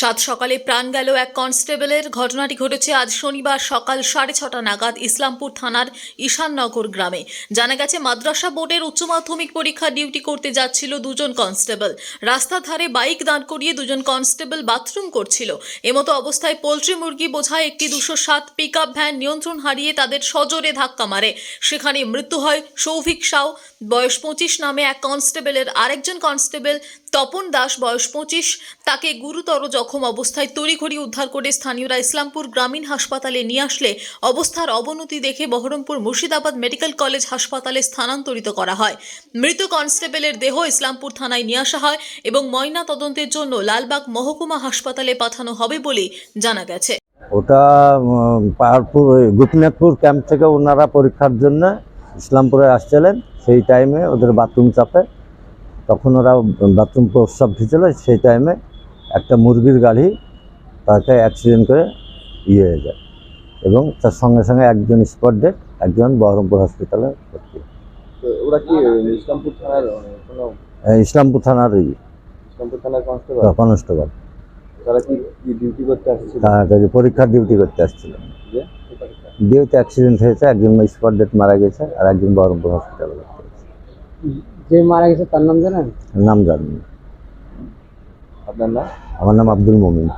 সাত সকালে প্রাণ গেল এক কনস্টেবলের। ঘটনাটি ঘটেছে আজ শনিবার সকাল সাড়ে ছটা নাগাদ ইসলামপুর থানার ঈশাননগর গ্রামে। জানা গেছে, মাদ্রাসা বোর্ডের উচ্চ মাধ্যমিক পরীক্ষা ডিউটি করতে যাচ্ছিল দুজন কনস্টেবল। রাস্তার ধারে বাইক দাঁড় করিয়ে দুজন কনস্টেবল বাথরুম করছিল। এমতো অবস্থায় পোলট্রি মুরগি বোঝায় একটি দুশো সাত পিক ভ্যান নিয়ন্ত্রণ হারিয়ে তাদের সজোরে ধাক্কা মারে। সেখানে মৃত্যু হয় সৌভিক সাউ, বয়স পঁচিশ নামে এক কনস্টেবলের। আরেকজন কনস্টেবল তপন দাস, বয়স পঁচিশ, তাকে গুরুতর জখম অবস্থায় তড়িঘড়ি উদ্ধার করে স্থানীয়রা ইসলামপুর গ্রামীণ হাসপাতালে নিয়ে আসলে অবস্থার অবনতি দেখে বহরমপুর মুর্শিদাবাদ মেডিকেল কলেজ হাসপাতালে স্থানান্তরিত করা হয়। মৃত কনস্টেবলের দেহ ইসলামপুর থানায় নিয়ে আসা হয় এবং ময়না তদন্তের জন্য লালবাগ মহকুমা হাসপাতালে পাঠানো হবে বলে জানা গেছে। ওটা পাহাড়পুর গোপীনাথপুর ক্যাম্প থেকে ওনারা পরীক্ষার জন্য ইসলামপুরে আসছিলেন। সেই টাইমে ওদের বাথরুম চাপে। তখন ওরা বাথরুম প্রস্রাব ঢুকেছিল সেই টাইমে একটা মুরগির গাড়ি তাকে অ্যাক্সিডেন্ট করে ইয়ে হয়ে যায় এবং তার সঙ্গে সঙ্গে একজন স্পট ডেট একজন বহরমপুর হসপিটালে ভর্তি। ওরা কি ইসলামপুর থানার আহ, কোনো এই ইসলামপুর থানার ইসলামপুর থানার কনস্টেবল কনস্টেবল তারা কি কি ডিউটি করতে আসছিল? তাড়াতাড়ি পরীক্ষার ডিউটি করতে আসছিল। ডিউটি অ্যাক্সিডেন্ট হয়েছে একজন স্পট ডেট মারা গেছে আর একজন বহরমপুর হসপিটালে ভর্তি হয়েছে। যে মারা গেছে তার নাম জানেন? নাম জানি না। আপনার নাম? আমার নাম আব্দুল মমিন।